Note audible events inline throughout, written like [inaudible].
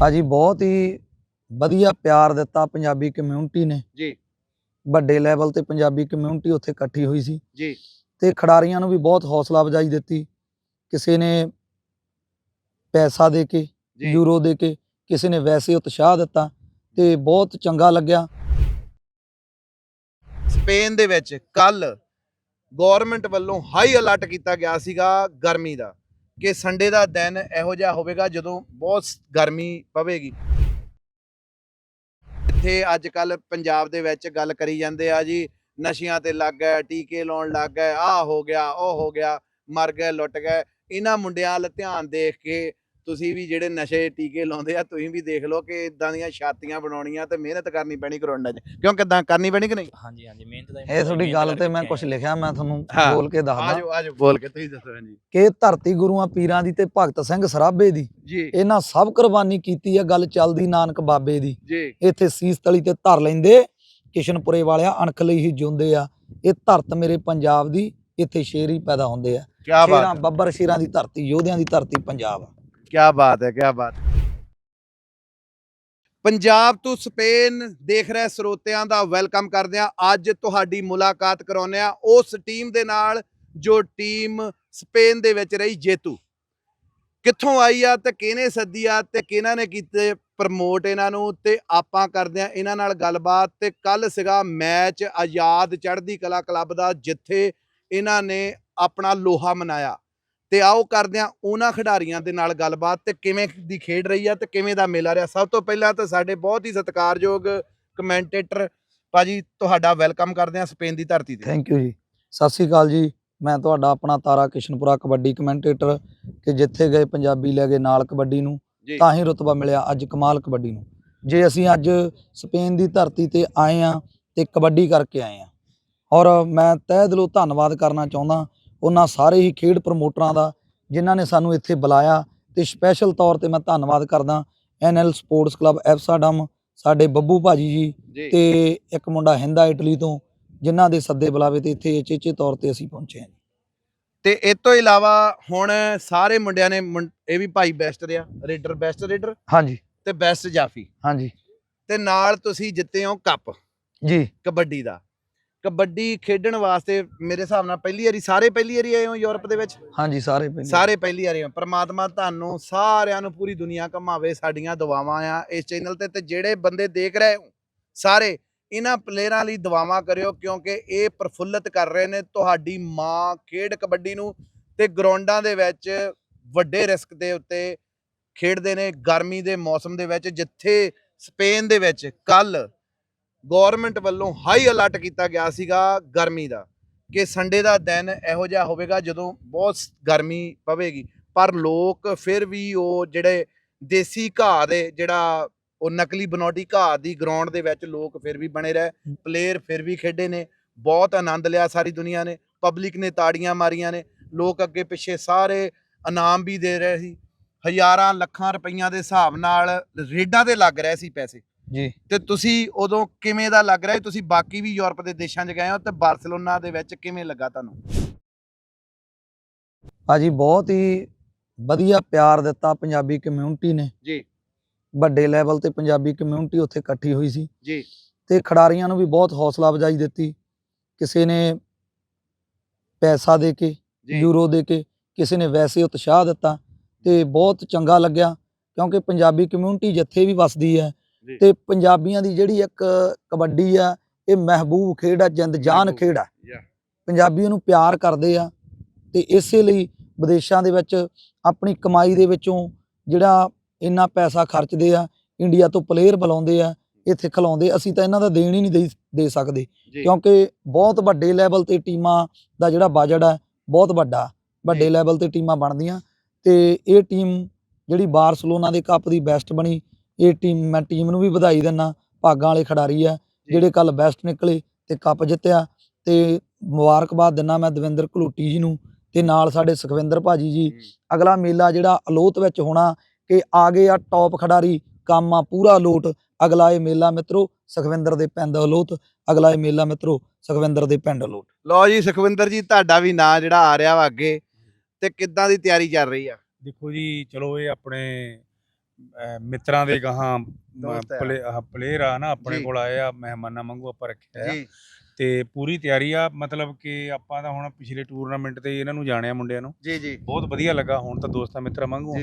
ਭਾਜੀ ਬਹੁਤ ਹੀ ਵਧੀਆ ਪਿਆਰ ਦਿੱਤਾ ਪੰਜਾਬੀ ਕਮਿਊਨਿਟੀ ਨੇ। ਜੀ। ਵੱਡੇ ਲੈਵਲ ਤੇ ਪੰਜਾਬੀ ਕਮਿਊਨਿਟੀ ਉੱਥੇ ਇਕੱਠੀ ਹੋਈ ਸੀ। ਜੀ। ਤੇ ਖਿਡਾਰੀਆਂ ਨੂੰ ਵੀ ਬਹੁਤ ਹੌਸਲਾ ਅਫਜ਼ਾਈ ਦਿੱਤੀ। ਕਿਸੇ ਨੇ ਪੈਸਾ ਦੇ ਕੇ ਯੂਰੋ ਦੇ ਕੇ ਕਿਸੇ ਨੇ ਵੈਸੇ ਉਤਸ਼ਾਹ ਦਿੱਤਾ ਤੇ ਬਹੁਤ ਚੰਗਾ ਲੱਗਿਆ। ਸਪੇਨ ਦੇ ਵਿੱਚ ਕੱਲ ਗਵਰਨਮੈਂਟ ਵੱਲੋਂ ਹਾਈ ਅਲਰਟ ਕੀਤਾ ਗਿਆ ਸੀਗਾ ਗਰਮੀ ਦਾ। ਕਿ ਸੰਡੇ ਦਾ ਦਿਨ ਇਹੋ ਜਿਹਾ ਹੋਵੇਗਾ ਜਦੋਂ ਬਹੁਤ ਗਰਮੀ ਪਵੇਗੀ। ਇੱਥੇ ਅੱਜ ਕੱਲ ਪੰਜਾਬ ਦੇ ਵਿੱਚ ਗੱਲ ਕਰੀ ਜਾਂਦੇ ਆ ਜੀ, ਨਸ਼ਿਆਂ ਤੇ ਲੱਗ ਗਏ, ਟੀਕੇ ਲਾਉਣ ਲੱਗ ਗਏ, ਆਹ ਹੋ ਗਿਆ, ਉਹ ਹੋ ਗਿਆ, ਮਰ ਗਏ, ਲੁੱਟ ਗਏ। ਇਹਨਾਂ ਮੁੰਡਿਆਂ ਵੱਲ ਧਿਆਨ ਦੇਖ ਕੇ ਤੁਸੀਂ ਵੀ ਜਿਹੜੇ ਨਸ਼ੇ ਟੀਕੇ ਲਾਉਂਦੇ ਆ ਤੁਸੀਂ ਵੀ ਦੇਖ ਲਓ ਕਿ ਇਦਾਂ ਦੀਆਂ ਛਾਤੀਆਂ ਬਣਾਉਣੀਆਂ ਤੇ ਮਿਹਨਤ ਕਰਨੀ ਪੈਣੀ ਕਰੋਨਾ 'ਚ। ਕਿਉਂ ਕਿਦਾਂ ਕਰਨੀ ਪੈਣੀ ਕਿ ਨਹੀਂ? ਹਾਂਜੀ ਹਾਂਜੀ ਮਿਹਨਤ ਦਾ ਇਹ ਤੁਹਾਡੀ ਗੱਲ ਤੇ ਮੈਂ ਕੁਝ ਲਿਖਿਆ ਮੈਂ ਤੁਹਾਨੂੰ। ਬੋਲ ਕੇ ਦੱਸਦਾ। ਆਜੋ ਆਜੋ ਬੋਲ ਕੇ ਤੁਸੀਂ ਦੱਸੋ ਹਾਂਜੀ। ਕਿ ਧਰਤੀ ਗੁਰੂਆਂ ਪੀਰਾਂ ਦੀ ਤੇ ਭਗਤ ਸਿੰਘ ਸਰਾਭੇ ਦੀ ਜੀ। ਇਹਨਾਂ ਸਭ ਕੁਰਬਾਨੀ ਕੀਤੀ ਆ ਗੱਲ ਚੱਲਦੀ ਨਾਨਕ ਬਾਬੇ ਦੀ। ਜੀ। ਇੱਥੇ ਸੀਸ ਤਲੀ ਤੇ ਧਰ ਲੈਂਦੇ ਕਿਸ਼ਨਪੁਰੇ ਵਾਲਿਆ ਅਣਖ ਲਈ ਹੀ ਜਿਉਂਦੇ ਆ। ਇਹ ਧਰਤ ਮੇਰੇ ਪੰਜਾਬ ਦੀ ਇੱਥੇ ਸ਼ੇਰ ਹੀ ਪੈਦਾ ਹੁੰਦੇ ਆ। ਕੀ ਬਾਤ ਸ਼ੇਰਾਂ ਬੱਬਰ ਸ਼ੇਰਾਂ ਦੀ ਧਰਤੀ ਯੋਧਿਆਂ ਦੀ ਧਰਤੀ ਪੰਜਾਬ ਆ। ਕੀ ਬਾਤ ਹੈ ਕੀ ਬਾਤ ਪੰਜਾਬ ਤੋਂ ਸਪੇਨ ਦੇਖ ਰਹੇ ਸਰੋਤਿਆਂ ਦਾ, ਵੈਲਕਮ ਕਰਦੇ ਆ ਅੱਜ ਤੁਹਾਡੀ ਮੁਲਾਕਾਤ ਕਰਾਉਂਦੇ ਆ ਉਸ ਟੀਮ ਦੇ ਨਾਲ ਜੋ ਟੀਮ ਸਪੇਨ ਦੇ ਵਿੱਚ ਰਹੀ, ਜੇਤੂ। ਕਿੱਥੋਂ ਆਈ ਆ ਤੇ ਕਿਹਨੇ ਸੱਦੀ ਆ ਤੇ ਕਿਹਨਾਂ ਨੇ ਕੀਤੇ ਪ੍ਰਮੋਟ ਇਹਨਾਂ ਨੂੰ? ਤੇ ਆਪਾਂ ਕਰਦੇ ਆ ਇਹਨਾਂ ਨਾਲ ਗੱਲਬਾਤ ਤੇ ਕੱਲ ਸੀਗਾ ਮੈਚ ਆਜ਼ਾਦ ਚੜ੍ਹਦੀ ਕਲਾ ਕਲੱਬ ਦਾ, ਜਿੱਥੇ ਇਹਨਾਂ ਨੇ ਆਪਣਾ ਲੋਹਾ ਮਨਾਇਆ। ਤੇ ਆਓ ਕਰਦੇ ਆ ਉਹਨਾਂ ਖਿਡਾਰੀਆਂ ਦੇ ਨਾਲ ਗੱਲਬਾਤ ਤੇ ਕਿਵੇਂ ਦੀ ਖੇਡ ਰਹੀ ਆ ਤੇ ਕਿਵੇਂ ਦਾ ਮੇਲਾ ਰਿਹਾ। ਸਭ ਤੋਂ ਪਹਿਲਾਂ ਤਾਂ ਸਾਡੇ ਬਹੁਤ ਹੀ ਸਤਿਕਾਰਯੋਗ ਕਮੈਂਟੇਟਰ ਭਾਜੀ ਤੁਹਾਡਾ ਵੈਲਕਮ ਕਰਦੇ ਆ ਸਪੇਨ ਦੀ ਧਰਤੀ ਤੇ। ਥੈਂਕ ਯੂ ਜੀ। ਸਤਿ ਸ੍ਰੀ ਅਕਾਲ ਜੀ। ਮੈਂ ਤੁਹਾਡਾ ਆਪਣਾ ਤਾਰਾ ਕਿਸ਼ਨਪੁਰਾ ਕਬੱਡੀ ਕਮੈਂਟੇਟਰ ਕਿ ਜਿੱਥੇ ਗਏ ਪੰਜਾਬੀ ਲੈ ਗਏ ਨਾਲ ਕਬੱਡੀ ਨੂੰ ਤਾਂ ਹੀ ਰੁਤਬਾ ਮਿਲਿਆ ਅੱਜ ਕਮਾਲ ਕਬੱਡੀ ਨੂੰ। ਜੇ ਅਸੀਂ ਅੱਜ ਸਪੇਨ ਦੀ ਧਰਤੀ ਤੇ ਆਏ ਆ ਤੇ ਕਬੱਡੀ ਕਰਕੇ ਆਏ ਆ ਔਰ ਮੈਂ ਤਹਿ ਦਿਲੋਂ ਧੰਨਵਾਦ ਕਰਨਾ ਚਾਹੁੰਦਾ ਉਹਨਾਂ ਸਾਰੇ ਹੀ ਖੇਡ ਪ੍ਰਮੋਟਰਾਂ ਦਾ ਜਿਨ੍ਹਾਂ ਨੇ ਸਾਨੂੰ ਇੱਥੇ ਬੁਲਾਇਆ ਤੇ ਸਪੈਸ਼ਲ ਤੌਰ ਤੇ ਮੈਂ ਧੰਨਵਾਦ ਕਰਦਾ। ਐਨਐਲ ਸਪੋਰਟਸ ਕਲੱਬ ਐਫਸਾਡਮ ਸਾਡੇ ਬੱਬੂ ਭਾਜੀ ਜੀ ਤੇ ਇੱਕ ਮੁੰਡਾ ਹਿੰਦਾ ਇਟਲੀ ਤੋਂ ਜਿਨ੍ਹਾਂ ਦੇ ਸੱਦੇ ਬੁਲਾਵੇ ਤੇ ਇੱਥੇ ਚੇਚੇ ਤੌਰ ਤੇ ਅਸੀਂ ਪਹੁੰਚੇ ਹਾਂ ਤੇ ਇਸ ਤੋਂ ਇਲਾਵਾ ਹੁਣ ਸਾਰੇ ਮੁੰਡਿਆਂ ਨੇ ਇਹ ਵੀ ਭਾਈ ਬੈਸਟ ਰਿਹਾ ਰੇਡਰ ਬੈਸਟ ਰੇਡਰ ਹਾਂਜੀ। ਤੇ ਬੈਸਟ ਜਾਫੀ ਹਾਂਜੀ। ਤੇ ਨਾਲ ਤੁਸੀਂ ਜਿੱਤੇ ਹੋ ਕੱਪ ਜੀ। ਕਬੱਡੀ ਦਾ। ਕਬੱਡੀ ਖੇਡਣ ਵਾਸਤੇ ਮੇਰੇ ਹਿਸਾਬ ਨਾਲ ਪਹਿਲੀ ਵਾਰੀ ਸਾਰੇ ਪਹਿਲੀ ਵਾਰੀ ਆਏ ਹੋ ਯੂਰਪ ਦੇ ਵਿੱਚ? ਹਾਂਜੀ ਸਾਰੇ ਪਿੰਡ ਸਾਰੇ ਪਹਿਲੀ ਵਾਰੀ ਆ ਪ੍ਰਮਾਤਮਾ ਤੁਹਾਨੂੰ ਸਾਰਿਆਂ ਨੂੰ ਪੂਰੀ ਦੁਨੀਆ ਘਮਾਵੇ ਸਾਡੀਆਂ ਦੁਆਵਾਂ ਆ। ਇਸ ਚੈਨਲ ਤੇ ਤੇ ਜਿਹੜੇ ਬੰਦੇ ਦੇਖ ਰਹੇ ਹੋ ਸਾਰੇ ਇਹਨਾਂ ਪਲੇਅਰਾਂ ਲਈ ਦੁਆਵਾਂ ਕਰਿਓ ਕਿਉਂਕਿ ਇਹ ਪ੍ਰਫੁੱਲਤ ਕਰ ਰਹੇ ਨੇ। ਤੁਹਾਡੀ ਮਾਂ ਖੇਡ ਕਬੱਡੀ ਨੂੰ ਤੇ ਗਰਾਊਂਡਾਂ ਦੇ ਵਿੱਚ ਵੱਡੇ ਰਿਸਕ ਦੇ ਉੱਤੇ ਖੇਡਦੇ ਨੇ ਗਰਮੀ ਦੇ ਮੌਸਮ ਦੇ ਵਿੱਚ ਜਿੱਥੇ ਸਪੇਨ ਦੇ ਵਿੱਚ ਕੱਲ ਗਵਰਨਮੈਂਟ ਵੱਲੋਂ ਹਾਈ ਅਲਰਟ ਕੀਤਾ ਗਿਆ ਸੀਗਾ ਗਰਮੀ ਦਾ ਕਿ ਸੰਡੇ ਦਾ ਦਿਨ ਇਹੋ ਜਿਹਾ ਹੋਵੇਗਾ ਜਦੋਂ ਬਹੁਤ ਗਰਮੀ ਪਵੇਗੀ। ਪਰ ਲੋਕ ਫਿਰ ਵੀ ਉਹ ਜਿਹੜੇ ਦੇਸੀ ਘਾਹ ਦੇ ਜਿਹੜਾ ਉਹ ਨਕਲੀ ਬਨੌਟੀ ਘਾਹ ਦੀ ਗਰਾਊਂਡ ਦੇ ਵਿੱਚ ਲੋਕ ਫਿਰ ਵੀ ਬਣੇ ਰਹੇ ਪਲੇਅਰ ਫਿਰ ਵੀ ਖੇਡੇ ਨੇ ਬਹੁਤ ਆਨੰਦ ਲਿਆ ਸਾਰੀ ਦੁਨੀਆ ਨੇ ਪਬਲਿਕ ਨੇ ਤਾੜੀਆਂ ਮਾਰੀਆਂ ਨੇ ਲੋਕ ਅੱਗੇ ਪਿੱਛੇ ਸਾਰੇ ਇਨਾਮ ਵੀ ਦੇ ਰਹੇ ਸੀ ਹਜ਼ਾਰਾਂ ਲੱਖਾਂ ਰੁਪਈਆਂ ਦੇ ਹਿਸਾਬ ਨਾਲ ਰੇਡਾਂ ਤੇ ਲੱਗ ਰਹੇ ਸੀ ਪੈਸੇ। ਜੀ। ਤੇ ਤੁਸੀਂ ਉਦੋਂ ਕਿਵੇਂ ਦਾ ਲੱਗ ਰਿਹਾ ਸੀ? ਤੁਸੀਂ ਬਾਕੀ ਵੀ ਯੂਰਪ ਦੇ ਦੇਸ਼ਾਂ 'ਚ ਗਏ ਹੋ ਤੇ ਬਾਰਸੀਲੋਨਾ ਦੇ ਵਿੱਚ ਕਿਵੇਂ ਲੱਗਾ ਤੁਹਾਨੂੰ? ਭਾਜੀ ਬਹੁਤ ਹੀ ਵਧੀਆ ਪਿਆਰ ਦਿੱਤਾ ਪੰਜਾਬੀ ਕਮਿਊਨਿਟੀ ਨੇ। ਜੀ। ਵੱਡੇ ਲੈਵਲ ਤੇ ਪੰਜਾਬੀ ਕਮਿਊਨਿਟੀ ਉੱਥੇ ਇਕੱਠੀ ਹੋਈ ਸੀ। ਜੀ। ਤੇ ਖਿਡਾਰੀਆਂ ਨੂੰ ਵੀ ਬਹੁਤ ਹੌਸਲਾ ਅਫਜ਼ਾਈ ਦਿੱਤੀ। ਕਿਸੇ ਨੇ ਪੈਸਾ ਦੇ ਕੇ ਜੀ। ਯੂਰੋ ਦੇ ਕੇ ਕਿਸੇ ਨੇ ਵੈਸੇ ਉਤਸ਼ਾਹ ਦਿੱਤਾ ਤੇ ਬਹੁਤ ਚੰਗਾ ਲੱਗਿਆ ਕਿਉਂਕਿ ਪੰਜਾਬੀ ਕਮਿਊਨਿਟੀ ਜਿੱਥੇ ਵੀ ਵਸਦੀ ਹੈ। ਤੇ ਪੰਜਾਬੀਆਂ ਦੀ ਜਿਹੜੀ ਇੱਕ ਕਬੱਡੀ ਆ ਇਹ ਮਹਿਬੂਬ ਖੇਡ ਆ ਜਿੰਦ ਜਾਨ। ਖੇਡ ਆ. ਪੰਜਾਬੀ ਉਹਨੂੰ ਪਿਆਰ ਕਰਦੇ ਆ ਤੇ ਇਸੇ ਲਈ ਵਿਦੇਸ਼ਾਂ ਦੇ ਵਿੱਚ ਆਪਣੀ ਕਮਾਈ ਦੇ ਵਿੱਚੋਂ ਜਿਹੜਾ ਇੰਨਾ ਪੈਸਾ ਖਰਚਦੇ ਆ ਇੰਡੀਆ ਤੋਂ ਪਲੇਅਰ ਬੁਲਾਉਂਦੇ ਆ ਇੱਥੇ ਖਿਲਾਉਂਦੇ ਅਸੀਂ ਤਾਂ ਇਹਨਾਂ ਦਾ ਦੇਣ ਹੀ ਨਹੀਂ ਦੇ ਸਕਦੇ ਕਿਉਂਕਿ ਬਹੁਤ ਵੱਡੇ ਲੈਵਲ ਤੇ ਟੀਮਾਂ ਦਾ ਜਿਹੜਾ ਬਜਟ ਹੈ ਬਹੁਤ ਵੱਡਾ ਵੱਡੇ। ਲੈਵਲ ਤੇ ਟੀਮਾਂ ਬਣਦੀਆਂ ਤੇ ਇਹ ਟੀਮ ਜਿਹੜੀ ਬਾਰਸਲੋਨਾ ਦੇ ਕੱਪ ਦੀ ਬੈਸਟ ਬਣੀ ਇਹ ਟੀਮ ਮੈਂ ਟੀਮ ਨੂੰ ਵੀ ਵਧਾਈ ਦਿੰਨਾ ਭਾਗਾਂ ਵਾਲੇ ਖਿਡਾਰੀ ਆ। ਜਿਹੜੇ ਕੱਲ ਬੈਸਟ ਨਿਕਲੇ ਤੇ ਕੱਪ ਜਿੱਤਿਆ ਤੇ ਮੁਬਾਰਕਬਾਦ ਦਿੰਨਾ ਮੈਂ ਦਵਿੰਦਰ ਘਲੂਟੀ ਜੀ ਨੂੰ ਤੇ ਨਾਲ ਸਾਡੇ ਸੁਖਵਿੰਦਰ ਭਾਜੀ ਜੀ। ਅਗਲਾ ਮੇਲਾ ਜਿਹੜਾ ਅਲੋਤ ਵਿੱਚ ਹੋਣਾ ਕਿ ਆ ਗਏ ਆ ਟੌਪ ਖਿਡਾਰੀ ਕੰਮ ਆ ਪੂਰਾ ਲੋਟ ਅਗਲਾ ਇਹ ਮੇਲਾ ਮਿੱਤਰੋ ਸੁਖਵਿੰਦਰ ਦੇ ਪਿੰਡ ਅਲੋਤ ਅਗਲਾ ਇਹ ਮੇਲਾ ਮਿੱਤਰੋ ਸੁਖਵਿੰਦਰ ਦੇ ਪਿੰਡ ਅਲੋਟ। ਲਓ ਜੀ ਸੁਖਵਿੰਦਰ ਜੀ ਤੁਹਾਡਾ ਵੀ ਨਾਂ ਜਿਹੜਾ ਆ ਰਿਹਾ ਵਾ ਅੱਗੇ ਤੇ ਕਿੱਦਾਂ ਦੀ ਤਿਆਰੀ ਚੱਲ ਰਹੀ ਆ? ਦੇਖੋ ਜੀ ਚਲੋ ਇਹ ਆਪਣੇ ਮਿੱਤਰਾਂ ਦੇ ਗਾਹਾਂ। ਪਲੇਅਰ ਆ ਨਾ ਆਪਣੇ। ਕੋਲ ਆਏ ਆ ਮਹਿਮਾਨਾਂ ਵਾਂਗੂ ਆਪਾਂ ਰੱਖਿਆ ਜੀ। ਤੇ ਪੂਰੀ ਤਿਆਰੀ ਆ ਮਤਲਬ ਕਿ ਆਪਾਂ ਤਾਂ ਹੁਣ ਪਿਛਲੇ ਟੂਰਨਾਮੈਂਟ ਤੇ ਇਹਨਾਂ ਨੂੰ ਜਾਣਿਆ ਮੁੰਡਿਆਂ ਨੂੰ। ਜੀ ਜੀ। ਬਹੁਤ ਵਧੀਆ ਲੱਗਾ ਹੁਣ ਤਾਂ ਦੋਸਤਾਂ ਮਿੱਤਰਾਂ ਵਾਂਗੂ।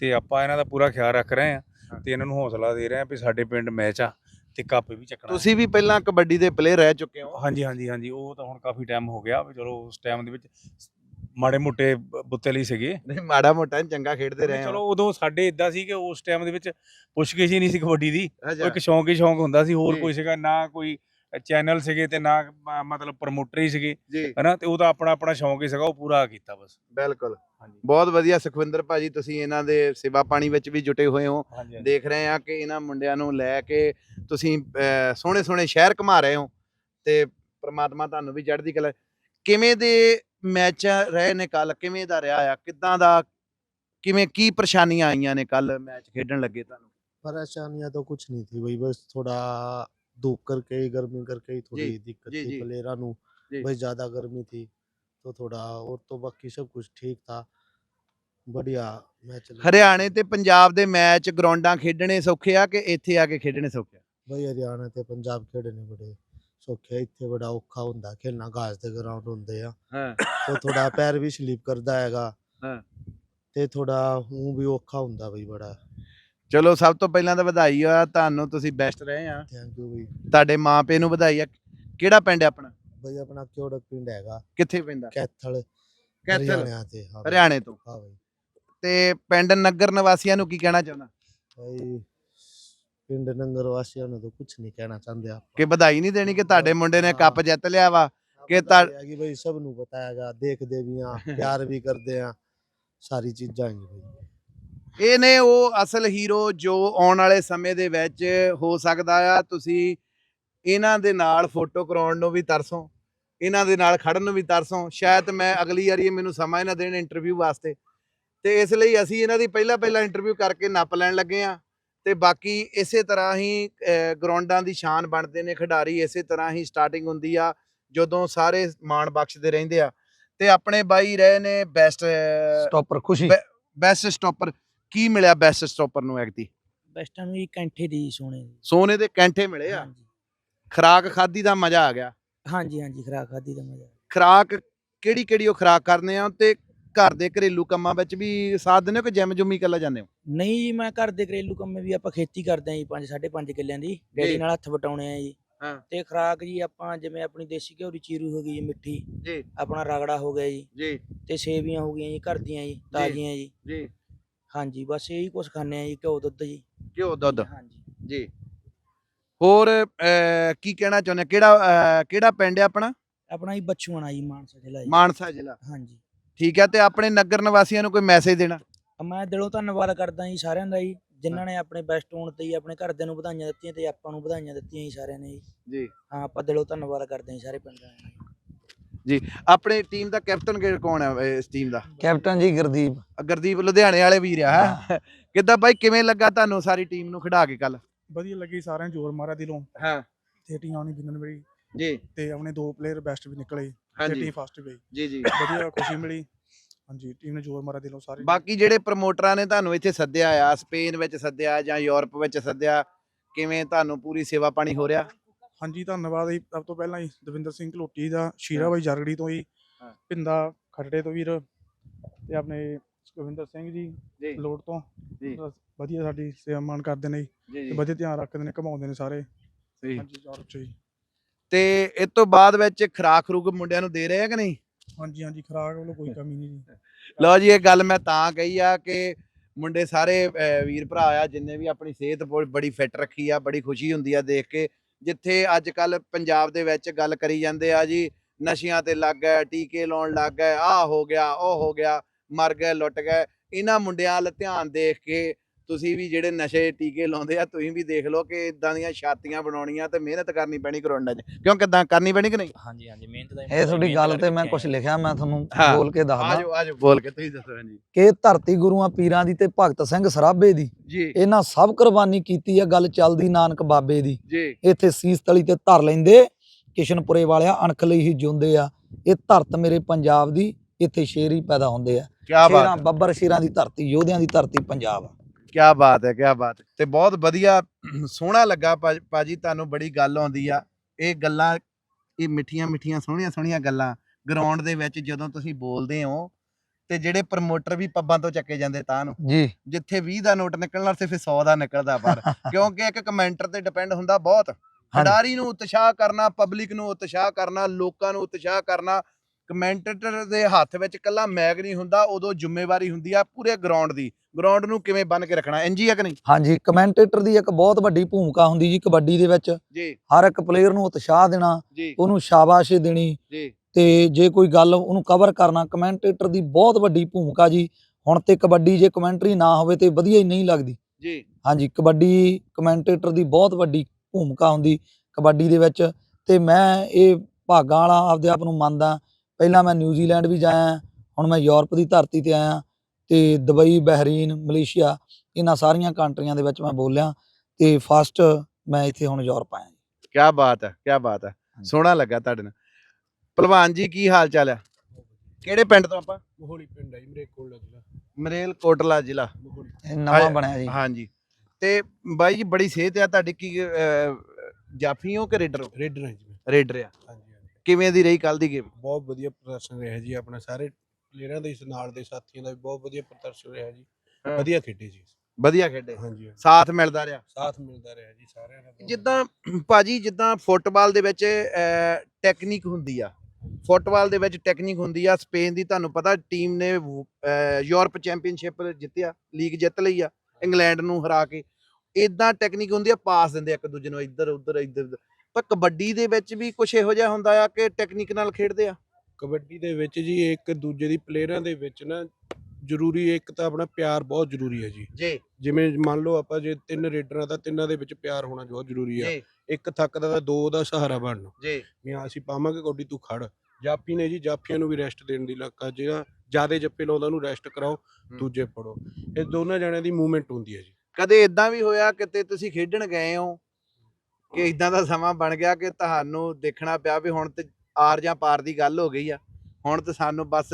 ਤੇ ਆਪਾਂ ਇਹਨਾਂ ਦਾ ਪੂਰਾ ਖਿਆਲ ਰੱਖ ਰਹੇ ਆ। ਤੇ ਇਹਨਾਂ ਨੂੰ ਹੌਸਲਾ ਦੇ ਰਹੇ ਆ ਵੀ ਸਾਡੇ ਪਿੰਡ ਮੈਚ ਆ ਤੇ ਕੱਪ ਵੀ ਚੱਕਣਾ ਤੁਸੀਂ ਵੀ ਪਹਿਲਾਂ ਕਬੱਡੀ ਦੇ ਪਲੇਅਰ ਰਹਿ ਚੁੱਕੇ ਹੋ। ਹਾਂਜੀ ਹਾਂਜੀ ਹਾਂਜੀ। ਉਹ ਤਾਂ ਹੁਣ ਕਾਫੀ ਟਾਈਮ ਹੋ ਗਿਆ ਵੀ ਚਲੋ ਉਸ ਟਾਈਮ ਦੇ ਵਿੱਚ ਮਾੜੇ ਮੋਟੇ ਬੁੱਤੇ ਲਈ ਸੀਗੇ। ਨਹੀਂ ਮਾੜਾ ਮੋਟਾ ਨੀ, ਚੰਗਾ ਖੇਡਦੇ ਰਹੇ ਚਲੋ ਉਦੋਂ ਸਾਡੇ ਇਦਾਂ ਸੀ ਕਿ ਉਸ ਟਾਈਮ ਦੇ ਵਿੱਚ ਪੁੱਛਗਿਛ ਹੀ ਨਹੀਂ ਸੀ ਕਬੱਡੀ ਦੀ। ਉਹ ਇੱਕ ਸ਼ੌਂਕ ਹੀ ਸ਼ੌਂਕ ਹੁੰਦਾ ਸੀ ਹੋਰ ਜੀ। ਕੋਈ ਸੀਗਾ ਨਾ ਕੋਈ ਚੈਨਲ ਸੀਗੇ ਤੇ ਨਾ ਮਤਲਬ ਪ੍ਰਮੋਟਰ ਹੀ ਸੀਗੇ ਜੀ। ਹਨਾ ਤੇ ਉਹਦਾ ਆਪਣਾ ਆਪਣਾ ਸ਼ੌਂਕ ਹੀ ਸੀਗਾ ਉਹ ਪੂਰਾ ਕੀਤਾ ਬਸ। ਬਿਲਕੁਲ। ਹਾਂਜੀ। ਬਹੁਤ ਵਧੀਆ ਸੁਖਵਿੰਦਰ ਭਾਜੀ ਤੁਸੀਂ ਇਹਨਾਂ ਦੇ ਸੇਵਾ ਪਾਣੀ ਵਿੱਚ ਵੀ ਜੁਟੇ ਹੋਏ ਹੋ। ਹਾਂਜੀ। ਦੇਖ ਰਹੇ ਆ ਕਿ ਇਹਨਾਂ ਮੁੰਡਿਆਂ ਨੂੰ ਲੈ ਕੇ ਤੁਸੀਂ ਸੋਹਣੇ ਸੋਹਣੇ ਸ਼ਹਿਰ ਘੁਮਾ ਰਹੇ ਹੋ ਤੇ ਪ੍ਰਮਾਤਮਾ ਤੁਹਾਨੂੰ ਵੀ ਚੜ੍ਹਦੀ ਕਲਾ ਕਿਵੇਂ ਦੇ ਮੈਚ ਰਹੇ ਨੇ ਕੱਲ ਕਿਵੇਂ ਦਾ ਰਿਹਾ ਆ ਕਿੱਦਾਂ ਦਾ ਕਿਵੇਂ ਕੀ ਪਰੇਸ਼ਾਨੀਆਂ ਆਈਆਂ ਨੇ ਕੱਲ ਮੈਚ ਖੇਡਣ ਲੱਗੇ ਤੁਹਾਨੂੰ परेशानियां तो कुछ नहीं थी भाई बस थोड़ा धूप करके ही गर्मी करके ही थोड़ी दिक्कत जी, थी जी। प्लेयरा नु जी। भाई ज्यादा गर्मी थी तो थोड़ा और तो बाकी सब कुछ ठीक था बढ़िया मैच लगा। ਹਰਿਆਣੇ ਤੇ ਪੰਜਾਬ ਦੇ ਮੈਚ ਗਰਾਊਂਡਾਂ ਖੇਡਣੇ ਸੌਖੇ ਆ ਕਿ ਇੱਥੇ ਆ ਕੇ ਖੇਡਣੇ ਸੌਖੇ ਆ भाई हरियाणा ते पंजाब खेडने बड़े ਸੌਖਿਆ ਇੱਥੇ ਬੜਾ ਔਖਾ ਹੁੰਦਾ ਖੇਲਣਾ ਘਾਸ ਦੇ ਗਰਾਊਂਡ ਹੁੰਦੇ ਆ। ਹਾਂ। ਉਹ ਥੋੜਾ ਪੈਰ ਵੀ ਸਲੀਪ ਕਰਦਾ ਹੈਗਾ। ਹਾਂ। ਤੇ ਥੋੜਾ ਹੂੰ ਵੀ ਔਖਾ ਹੁੰਦਾ ਬਈ ਬੜਾ। ਚਲੋ ਸਭ ਤੋਂ ਪਹਿਲਾਂ ਤਾਂ ਵਧਾਈ ਆ ਤੁਹਾਨੂੰ ਤੁਸੀਂ ਬੈਸਟ ਰਹੇ ਆ। ਥੈਂਕ ਯੂ ਬਈ। ਤੁਹਾਡੇ ਮਾਪੇ ਨੂੰ ਵਧਾਈ ਆ। ਕਿਹੜਾ ਪਿੰਡ ਹੈ ਆਪਣਾ? ਬਈ ਆਪਣਾ ਕਿਉੜਕ ਪਿੰਡ ਹੈਗਾ? ਕਿੱਥੇ ਪੈਂਦਾ ਕੈਥਲ ਕੈਥਲ। ਹਰਿਆਣੇ ਤੋਂ। ਹਾਂ ਬਈ। ਤੇ ਪਿੰਡ ਨਗਰ ਨਿਵਾਸੀਆਂ ਨੂੰ ਕੀ ਕਹਿਣਾ ਚਾਹੁੰਦਾ? ਬਈ ਪਿੰਡ ਨੰਗਰ ਵਾਸੀਆਂ ਨੂੰ ਤਾਂ ਕੁਝ ਨਹੀਂ ਕਹਿਣਾ ਚਾਹੁੰਦੇ ਆਪਾਂ। ਕਿ ਵਧਾਈ ਨਹੀਂ ਦੇਣੀ ਕਿ ਤੁਹਾਡੇ ਮੁੰਡੇ ਨੇ ਕੱਪ। ਜਿੱਤ ਲਿਆ ਵਾ? ਕਿ ਤਾਂ- ਕਿ ਭਾਈ ਸਭ ਨੂੰ ਬਤਾਇਆਗਾ ਦੇਖਦੇ ਵੀ ਆ [laughs] ਪਿਆਰ ਵੀ ਕਰਦੇ ਆ ਸਾਰੀ ਚੀਜ਼ਾਂ ਹੀ ਭਾਈ ਇਹ ਨੇ ਉਹ ਅਸਲ ਹੀਰੋ ਜੋ ਆਉਣ ਵਾਲੇ ਸਮੇਂ ਦੇ ਵਿੱਚ ਹੋ ਸਕਦਾ ਆ ਤੁਸੀਂ ਇਹਨਾਂ ਦੇ ਨਾਲ ਫੋਟੋ ਕਰਾਉਣ ਨੂੰ ਵੀ ਤਰਸੋ ਇਹਨਾਂ ਦੇ ਨਾਲ ਖੜਨ ਨੂੰ ਵੀ ਤਰਸੋ। ਸ਼ਾਇਦ ਮੈਂ ਅਗਲੀ ਵਾਰੀ ਇਹ ਮੈਨੂੰ ਸਮਾਂ ਨਾ ਦੇਣ ਇੰਟਰਵਿਊ ਵਾਸਤੇ। ਤੇ ਇਸ ਲਈ ਅਸੀਂ ਇਹਨਾਂ ਦੀ ਪਹਿਲਾਂ ਪਹਿਲਾਂ ਇੰਟਰਵਿਊ ਕਰਕੇ ਨੱਪ ਲੈਣ ਲੱਗੇ ਆ ਤੇ ਬਾਕੀ ਇਸੇ ਤਰ੍ਹਾਂ ਹੀ ਗਰਾਊਂਡਾਂ ਦੀ ਸ਼ਾਨ ਬਣਦੇ ਨੇ ਖਿਡਾਰੀ ਇਸੇ ਤਰ੍ਹਾਂ ਹੀ ਸਟਾਰਟਿੰਗ ਹੁੰਦੀ ਆ ਜਦੋਂ ਸਾਰੇ ਮਾਣ ਬਖਸ਼ਦੇ ਰਹਿੰਦੇ ਆ। ਤੇ ਆਪਣੇ ਬਾਈ ਰਹੇ ਨੇ ਬੈਸਟ ਸਟਾਪਰ ਖੁਸ਼ੀ। ਬੈਸਟ ਸਟਾਪਰ ਕੀ ਮਿਲਿਆ ਬੈਸਟ ਸਟਾਪਰ ਨੂੰ ਐਕਟੀ ਬੈਸਟਾਂ ਨੂੰ ਜੀ ਕੈਂਠੇ ਦੀ ਸੋਨੇ ਦੀ। ਸੋਨੇ ਦੇ ਕੈਂਠੇ ਮਿਲੇ ਆ। ਖਰਾਕ ਖਾਦੀ ਦਾ ਮਜ਼ਾ ਆ ਗਿਆ। ਹਾਂਜੀ ਹਾਂਜੀ ਖਰਾਕ ਖਾਦੀ ਦਾ ਮਜ਼ਾ ਖਰਾਕ ਕਿਹੜੀ ਕਿਹੜੀ ਉਹ ਖਰਾਕ ਕਰਨੇ ਆ ਤੇ ਘਰ ਦੇ ਘਰੇਲੂ ਕੰਮਾਂ ਵਿੱਚ ਵੀ ਸਾਥ ਦਿੰਦੇ ਹੋ ਕਿ ਜਿਮ ਜੁਮੀ ਕੱਲਾ ਜਾਂਦੇ ਹੋ? ਨਹੀਂ ਜੀ ਮੈਂ ਘਰ ਦੇ ਘਰੇਲੂ ਕੰਮੇ ਵੀ ਆਪਾਂ ਖੇਤੀ ਕਰਦੇ ਆਂ ਜੀ 5 5.5 ਕਿੱਲਿਆਂ ਦੀ। ਡੈਡੀ ਨਾਲ ਹੱਥ ਵਟਾਉਣੇ ਆ ਜੀ। ਹਾਂ। ਤੇ ਖਰਾਕ ਜੀ ਆਪਾਂ ਜਿਵੇਂ ਆਪਣੀ ਦੇਸੀ ਘਿਓ ਦੀ ਚੀਰੂ ਹੋ ਗਈ ਜੀ ਮਿੱਠੀ। ਜੀ। ਆਪਣਾ ਰਗੜਾ ਹੋ ਗਿਆ ਜੀ। ਜੀ। ਤੇ ਸੇਵੀਆਂ ਹੋ ਗਈਆਂ ਜੀ ਘਰ ਦੀਆਂ ਜੀ। ਤਾਜ਼ੀਆਂ ਜੀ। ਜੀ। ਹਾਂਜੀ ਬਸ ਇਹੀ ਕੁਝ ਖਾਂਦੇ ਆ ਜੀ ਘਿਓ ਦੁੱਧ ਜੀ। ਘਿਓ ਦੁੱਧ। ਹਾਂਜੀ। ਜੀ। ਹੋਰ ਕੀ ਕਹਿਣਾ ਚਾਹੁੰਦੇ ਕਿਹੜਾ ਕਿਹੜਾ ਪਿੰਡ ਹੈ ਆਪਣਾ? ਆਪਣਾ ਹੀ ਬਚੂਆਣਾ ਜੀ ਮਾਨਸਾ ਜ਼ਿਲ੍ਹਾ ਜੀ। ਮਾਨਸਾ ਜ਼ਿਲ੍ਹਾ। ਹਾਂਜੀ। ਠੀਕ ਹੈ ਤੇ ਆਪਣੇ ਨਗਰ ਨਿਵਾਸੀਆਂ ਨੂੰ ਕੋਈ ਮੈਸੇਜ ਦੇਣਾ? ਮੈਂ ਦਿਲੋਂ ਧੰਨਵਾਦ ਕਰਦਾ ਜੀ ਸਾਰਿਆਂ ਦਾ ਜੀ ਜਿਨ੍ਹਾਂ ਨੇ ਆਪਣੇ ਬੈਸਟ ਹੋਣ ਤੇ ਜੀ ਆਪਣੇ ਘਰਦਿਆਂ ਨੂੰ ਵਧਾਈਆਂ ਦਿੱਤੀਆਂ ਤੇ ਆਪਾਂ ਨੂੰ ਵਧਾਈਆਂ ਦਿੱਤੀਆਂ ਜੀ ਸਾਰਿਆਂ ਨੇ ਜੀ। ਜੀ। ਹਾਂ ਆਪਾਂ ਦਿਲੋਂ ਧੰਨਵਾਦ ਕਰਦੇ ਹਾਂ ਜੀ ਸਾਰੇ ਪਿੰਡ ਦਾ ਆਪਣੇ ਟੀਮ ਦਾ ਕੈਪਟਨ ਕਿਹੜਾ ਕੌਣ ਹੈ ਇਸ ਟੀਮ ਦਾ? ਕੈਪਟਨ ਜੀ ਗੁਰਦੀਪ। ਗੁਰਦੀਪ ਲੁਧਿਆਣੇ ਵਾਲੇ ਵੀਰ ਆ ਹੈਂ? ਕਿੱਦਾਂ ਬਾਈ ਕਿਵੇਂ ਲੱਗਾ ਤੁਹਾਨੂੰ ਸਾਰੀ ਟੀਮ ਨੂੰ ਖਿਡਾ ਕੇ ਕੱਲ ਵਧੀਆ ਲੱਗੀ ਸਾਰਿਆਂ ਨੂੰ ਜ਼ੋਰ ਮਾਰਿਆ ਦਿਲੋਂ। ਹਾਂ। ਤੇ ਟੀਮ ਆਉਣੀ ਜਿੰਨਨ ਮੇਰੀ। ਜੀ। ਤੇ ਆਪਣੇ ਦੋ ਪਲੇਅਰ ਬੈਸਟ ਵੀ ਨਿਕਲੇ। ਤੇ ਹਾਂਜੀ ਟੀਮ ਫਸਟ ਗਈ। ਜੀ ਜੀ। ਵਧੀਆ ਖੁਸ਼ੀ ਮਿਲੀ। ਹਾਂਜੀ ਟੀਮ ਨੇ ਜ਼ੋਰ ਮਾਰਿਆ ਦਿਲੋਂ ਸਾਰੇ ਬਾਕੀ ਜਿਹੜੇ ਪ੍ਰਮੋਟਰਾਂ ਨੇ ਤੁਹਾਨੂੰ ਇੱਥੇ ਸੱਦਿਆ ਆ ਸਪੇਨ ਵਿੱਚ ਸੱਦਿਆ ਜਾਂ ਯੂਰਪ ਵਿੱਚ ਸੱਦਿਆ ਕਿਵੇਂ ਤੁਹਾਨੂੰ ਪੂਰੀ ਸੇਵਾ ਪਾਣੀ ਹੋ ਰਿਹਾ? ਹਾਂਜੀ ਧੰਨਵਾਦ ਜੀ। ਸਭ ਤੋਂ ਪਹਿਲਾਂ ਜੀ ਦਵਿੰਦਰ ਸਿੰਘ ਘਲੋਟੀ ਦਾ। ਸ਼ੀਰਾ ਬਾਈ ਜਰਗੜੀ ਤੋਂ ਜੀ ਹਾਂ। ਪਿੰਦਾ ਖੱਟੜੇ ਤੋਂ ਵੀਰ ਤੇ ਆਪਣੇ ਸੁਖਵਿੰਦਰ ਸਿੰਘ ਜੀ ਜੀ। ਲੋੜ ਤੋਂ। ਜੀ। ਬਸ ਵਧੀਆ ਸਾਡੀ ਸੇਵਾ ਮਾਨ ਕਰਦੇ ਨੇ ਜੀ। ਜੀ ਤੇ ਵਧੀਆ ਧਿਆਨ ਰੱਖਦੇ ਨੇ ਘਮਾਉਂਦੇ ਨੇ ਸਾਰੇ। ਜੀ। ਹਾਂਜੀ ਯੂਰਪ ਚ ਜੀ। ਤੇ ਇਸ ਤੋਂ ਬਾਅਦ ਵਿੱਚ ਖਰਾਕ ਖਰੂਕ ਮੁੰਡਿਆਂ ਨੂੰ ਦੇ ਰਹੇ ਆ ਕਿ ਨਹੀਂ? ਹਾਂਜੀ ਹਾਂਜੀ ਖਰਾਕ ਵੱਲੋਂ ਕੋਈ ਕਮੀ ਨਹੀਂ ਜੀ। ਲਓ ਜੀ ਇਹ ਗੱਲ ਮੈਂ ਤਾਂ ਕਹੀ ਆ ਕਿ ਮੁੰਡੇ ਸਾਰੇ ਵੀਰ ਭਰਾ ਆ ਜਿੰਨੇ ਵੀ ਆਪਣੀ ਸਿਹਤ ਬੜੀ ਫਿੱਟ ਰੱਖੀ ਆ ਬੜੀ ਖੁਸ਼ੀ ਹੁੰਦੀ ਆ ਦੇਖ ਕੇ। ਜਿੱਥੇ ਅੱਜ ਕੱਲ ਪੰਜਾਬ ਦੇ ਵਿੱਚ ਗੱਲ ਕਰੀ ਜਾਂਦੇ ਆ ਜੀ ਨਸ਼ਿਆਂ ਤੇ ਲੱਗ ਗਏ ਟੀਕੇ ਲਾਉਣ ਲੱਗ ਗਏ ਆ ਹੋ ਗਿਆ ਉਹ ਹੋ ਗਿਆ ਮਰ ਗਏ ਲੁੱਟ ਗਏ। ਇਹਨਾਂ ਮੁੰਡਿਆਂ ਵੱਲ ਧਿਆਨ ਦੇਖ ਕੇ ਤੁਸੀਂ ਵੀ ਜਿਹੜੇ ਨਸ਼ੇ ਟੀਕੇ ਲਾਉਂਦੇ ਆ ਤੁਸੀਂ ਵੀ ਦੇਖ ਲਓ ਕਿ ਇਦਾਂ ਦੀਆਂ ਛਾਤੀਆਂ ਬਣਾਉਣੀਆਂ ਤੇ ਮਿਹਨਤ ਕਰਨੀ ਪੈਣੀ ਕਰੋਨਾ 'ਚ। ਕਿਉਂ ਕਿਦਾਂ ਕਰਨੀ ਪੈਣੀ ਕਿ ਨਹੀਂ? ਹਾਂਜੀ ਹਾਂਜੀ ਮਿਹਨਤ ਦਾ ਇਹ ਤੁਹਾਡੀ ਗੱਲ ਤੇ ਮੈਂ ਕੁਝ ਲਿਖਿਆ ਮੈਂ ਤੁਹਾਨੂੰ ਬੋਲ ਕੇ ਦੱਸਦਾ ਆਜੋ ਆਜੋ ਬੋਲ ਕੇ ਤੁਸੀਂ ਦੱਸੋ ਹਾਂਜੀ। ਕਿ ਧਰਤੀ ਗੁਰੂਆਂ ਪੀਰਾਂ ਦੀ ਤੇ ਭਗਤ ਸਿੰਘ ਸਰਾਭੇ ਦੀ ਜੀ। ਇਹਨਾਂ ਸਭ ਕੁਰਬਾਨੀ ਕੀਤੀ ਆ ਗੱਲ ਚੱਲਦੀ ਨਾਨਕ ਬਾਬੇ ਦੀ। ਜੀ। ਇੱਥੇ ਸੀਸ ਤਲੀ ਤੇ ਧਰ ਲੈਂਦੇ ਕਿਸ਼ਨਪੁਰੇ ਵਾਲਿਆ ਅਣਖ ਲਈ ਹੀ ਜਿਉਂਦੇ ਆ। ਇਹ ਧਰਤ ਮੇਰੇ ਪੰਜਾਬ ਦੀ ਇੱਥੇ ਸ਼ੇਰ ਹੀ ਪੈਦਾ ਹੁੰਦੇ ਆ। ਸ਼ੇਰਾਂ। ਬੱਬਰ ਸ਼ੇਰਾਂ ਦੀ ਧਰਤੀ ਯੋਧਿਆਂ ਦੀ ਧਰਤੀ ਪੰਜਾਬ ਆ। ਕੀ ਬਾਤ ਹੈ ਕੀ ਬਾਤ ਹੈ। ਤੇ ਬਹੁਤ ਵਧੀਆ ਸੋਹਣਾ ਲੱਗਾ ਭਾ- ਭਾਜੀ ਤੁਹਾਨੂੰ ਬੜੀ ਗੱਲ ਆਉਂਦੀ ਆ। ਇਹ ਗੱਲਾਂ ਇਹ ਮਿੱਠੀਆਂ ਮਿੱਠੀਆਂ ਸੋਹਣੀਆਂ ਸੋਹਣੀਆਂ ਗੱਲਾਂ ਗਰਾਊਂਡ ਦੇ ਵਿੱਚ ਜਦੋਂ ਤੁਸੀਂ ਬੋਲਦੇ ਹੋ ਤੇ ਜਿਹੜੇ ਪ੍ਰਮੋਟਰ ਵੀ ਪੱਬਾਂ ਤੋਂ ਚੱਕੇ ਜਾਂਦੇ ਤਾਂ ਨੂੰ। ਜੀ। ਜਿੱਥੇ 20 ਦਾ ਨੋਟ ਨਿਕਲਣਾ ਫਿਰ 100 ਦਾ ਨਿਕਲਦਾ ਬਾਹਰ। [laughs] ਕਿਉਂਕਿ ਇੱਕ ਕਮੈਂਟਰ ਤੇ ਡਿਪੈਂਡ ਹੁੰਦਾ ਬਹੁਤ। ਖਿਡਾਰੀ ਨੂੰ ਉਤਸ਼ਾਹ ਕਰਨਾ ਪਬਲਿਕ ਨੂੰ ਉਤਸ਼ਾਹ ਕਰਨਾ ਲੋਕਾਂ ਨੂੰ ਉਤਸ਼ਾਹ ਕਰਨਾ ਕਮੈਂਟੇਟਰ ਦੇ ਹੱਥ ਵਿੱਚ ਕੱਲਾ ਮੈਗ ਨਹੀਂ ਹੁੰਦਾ ਉਦੋਂ ਜ਼ਿੰਮੇਵਾਰੀ ਹੁੰਦੀ ਆ ਪੂਰੇ ਗਰਾਊਂਡ ਦੀ। ਗਰਾਊਂਡ ਨੂੰ ਕਿਵੇਂ ਬੰਨ ਕੇ ਰੱਖਣਾ ਇੰਜੀ ਆ ਕਿ ਨਹੀਂ? ਹਾਂਜੀ ਕਮੈਂਟੇਟਰ ਦੀ ਇੱਕ ਬਹੁਤ ਵੱਡੀ ਭੂਮਿਕਾ ਹੁੰਦੀ ਜੀ ਕਬੱਡੀ ਦੇ ਵਿੱਚ। ਜੀ। ਹਰ ਇੱਕ ਪਲੇਅਰ ਨੂੰ ਉਤਸ਼ਾਹ ਦੇਣਾ ਜੀ। ਉਹਨੂੰ ਸ਼ਾਬਾਸ਼ ਦੇਣੀ। ਜੀ। ਤੇ ਜੇ ਕੋਈ ਗੱਲ ਉਹਨੂੰ ਕਵਰ ਕਰਨਾ ਕਮੈਂਟੇਟਰ ਦੀ ਬਹੁਤ ਵੱਡੀ ਭੂਮਿਕਾ ਜੀ। ਹੁਣ ਤੇ ਕਬੱਡੀ ਜੇ ਕਮੈਂਟਰੀ ਨਾ ਹੋਵੇ ਤੇ ਵਧੀਆ ਹੀ ਨਹੀਂ ਲੱਗਦੀ। ਜੀ। ਹਾਂਜੀ ਕਬੱਡੀ ਕਮੈਂਟੇਟਰ ਦੀ ਬਹੁਤ ਵੱਡੀ ਭੂਮਿਕਾ ਹੁੰਦੀ ਕਬੱਡੀ ਦੇ ਵਿੱਚ। ਤੇ ਮੈਂ ਇਹ ਭਾਗਾਂ ਵਾਲਾ ਆਪਦੇ ਆਪ ਨੂੰ ਮੰਨਦਾ। ਪਹਿਲਾਂ ਮੈਂ ਨਿਊਜ਼ੀਲੈਂਡ ਵੀ ਜਾਇਆ ਹੁਣ ਮੈਂ ਯੂਰਪ ਦੀ ਧਰਤੀ ਤੇ ਆਇਆ। ਤੇ ਦੁਬਈ ਬਹਿਰੀਨ ਮਲੇਸ਼ੀਆ ਇਹਨਾਂ ਸਾਰੀਆਂ ਕੰਟਰੀਆਂ ਦੇ ਵਿੱਚ ਮੈਂ ਬੋਲਿਆ ਤੇ ਫਸਟ ਮੈਂ ਇੱਥੇ ਹੁਣ ਯੂਰਪ ਆਇਆ ਕੀ ਬਾਤ ਹੈ ਕੀ ਬਾਤ ਹੈ। ਸੋਹਣਾ ਲੱਗਾ ਤੁਹਾਡੇ ਨਾਲ। ਭਲਵਾਨ ਜੀ ਕੀ ਹਾਲ ਚਾਲ ਹੈ? ਕਿਹੜੇ ਪਿੰਡ ਤੋਂ ਆਪਾਂ? ਮੋਹਲੀ ਪਿੰਡ ਹੈ ਜੀ ਮੇਰੇ ਕੋਲ ਲੱਗਦਾ ਮਰੇਲ ਕੋਟਲਾ ਜ਼ਿਲ੍ਹਾ ਇਹ ਨਵਾਂ ਹਾਂ- ਬਣਿਆ ਜੀ। ਹਾਂਜੀ। ਤੇ ਬਾਈ ਜੀ ਬੜੀ ਸਿਹਤ ਆ ਤੁਹਾਡੀ ਕੀ ਜਾਫੀ ਹੋ ਕਿ ਰੇਡਰ ਹੋ? ਰੇਡਰ ਹਾਂ ਜੀ ਰੇਡਰ ਆ। ਹਾਂਜੀ ਹਾਂਜੀ। ਕਿਵੇਂ ਦੀ ਰਹੀ ਕੱਲ ਦੀ ਗੇਮ ਬਹੁਤ ਵਧੀਆ ਪ੍ਰਦਰਸ਼ਨ ਰਿਹਾ ਜੀ ਆਪਣਾ ਸਾਰੇ ਪਲੇਅਰਾਂ ਦੇ ਇਸ ਨਾਲ ਦੇ ਸਾਥੀਆਂ ਦਾ ਵੀ ਬਹੁਤ ਵਧੀਆ ਪ੍ਰਦਰਸ਼ਨ ਰਿਹਾ ਜੀ। ਹਾਂ। ਵਧੀਆ ਖੇਡੇ ਜੀ। ਵਧੀਆ ਖੇਡੇ। ਹਾਂਜੀ ਹਾਂਜੀ। ਸਾਥ ਮਿਲਦਾ ਰਿਹਾ। ਸਾਥ ਮਿਲਦਾ ਰਿਹਾ ਜੀ ਸਾਰਿਆਂ ਦਾ ਬਹੁਤ ਜਿੱਦਾਂ [clears throat] ਭਾਜੀ ਜਿੱਦਾਂ ਫੁੱਟਬਾਲ ਦੇ ਵਿੱਚ ਟੈਕਨੀਕ ਹੁੰਦੀ ਆ। ਫੁੱਟਬਾਲ ਦੇ ਵਿੱਚ ਟੈਕਨੀਕ ਹੁੰਦੀ ਆ। ਸਪੇਨ ਦੀ ਤੁਹਾਨੂੰ ਪਤਾ ਟੀਮ ਨੇ ਅਹ, ਯੂਰਪ ਚੈਂਪੀਅਨਸ਼ਿਪ ਜਿੱਤਿਆ ਲੀਗ ਜਿੱਤ ਲਈ ਆ ਇੰਗਲੈਂਡ ਨੂੰ ਹਰਾ ਕੇ। ਇਦਾਂ ਟੈਕਨੀਕ ਹੁੰਦੀ ਆ ਪਾਸ ਦਿੰਦੇ ਆ ਇੱਕ ਦੂਜੇ ਨੂੰ ਇੱਧਰ ਉੱਧਰ ਇੱਧਰ ਉੱਧਰ। ਪਰ ਕਬੱਡੀ ਦੇ ਵਿੱਚ ਵੀ ਕੁਝ ਇਹੋ ਜਿਹਾ ਹੁੰਦਾ ਆ ਕਿ ਟੈਕਨੀਕ ਨਾਲ ਖੇਡਦੇ ਆ? ਕਬੱਡੀ ਦੇ ਵਿੱਚ ਜੀ ਇੱਕ ਦੂਜੇ ਦੀ ਪਲੇਅਰਾਂ ਦੇ ਵਿੱਚ ਨਾ ਜ਼ਰੂਰੀ ਇੱਕ ਤਾਂ ਆਪਣਾ ਪਿਆਰ ਬਹੁਤ ਜ਼ਰੂਰੀ ਹੈ ਜੀ। ਜੀ। ਜਿਵੇਂ ਮੰਨ ਲਓ ਆਪਾਂ ਜੇ ਤਿੰਨ ਰੇਡਰਾਂ ਦਾ ਤਿੰਨਾਂ ਦੇ ਵਿੱਚ ਪਿਆਰ ਹੋਣਾ ਬਹੁਤ ਜ਼ਰੂਰੀ ਆ। ਜੀ। ਇੱਕ ਥੱਕਦਾ ਤਾਂ ਦੋ ਦਾ ਸਹਾਰਾ ਬਣਨਾ। ਜੀ। ਵੀ ਹਾਂ ਅਸੀਂ ਪਾਵਾਂਗੇ ਕੌਡੀ ਤੂੰ ਖੜ। ਜਾਪੀ ਨੇ ਜੀ ਜਾਪੀਆਂ ਨੂੰ ਵੀ ਰੈਸਟ ਦੇਣ ਦੀ ਲੱਗਾ ਜਿਹੜਾ ਜਿਆਦੇ ਜੱਪੇ ਲਾਉਂਦਾ ਉਹਨੂੰ ਰੈਸਟ ਕਰਾਓ ਦੂਜੇ ਫੜੋ। ਇਹ ਦੋਨਾਂ ਜਣਿਆਂ ਦੀ ਮੂਵਮੈਂਟ ਹੁੰਦੀ ਹੈ ਜੀ। ਕਦੇ ਇਦਾਂ ਵੀ ਹੋਇਆ ਕਿਤੇ ਤੁਸੀਂ ਖੇਡਣ ਗਏ ਹੋ? ਕਿ ਇਦਾਂ ਦਾ ਸਮਾਂ ਬਣ ਗਿਆ ਕਿ ਤੁਹਾਨੂੰ ਦੇਖਣਾ ਪਿਆ ਵੀ ਹੁਣ ਤੇ ਆਰ ਜਾਂ ਪਾਰ ਦੀ ਗੱਲ ਹੋ ਗਈ ਆ। ਹੁਣ ਤੇ ਸਾਨੂੰ ਬਸ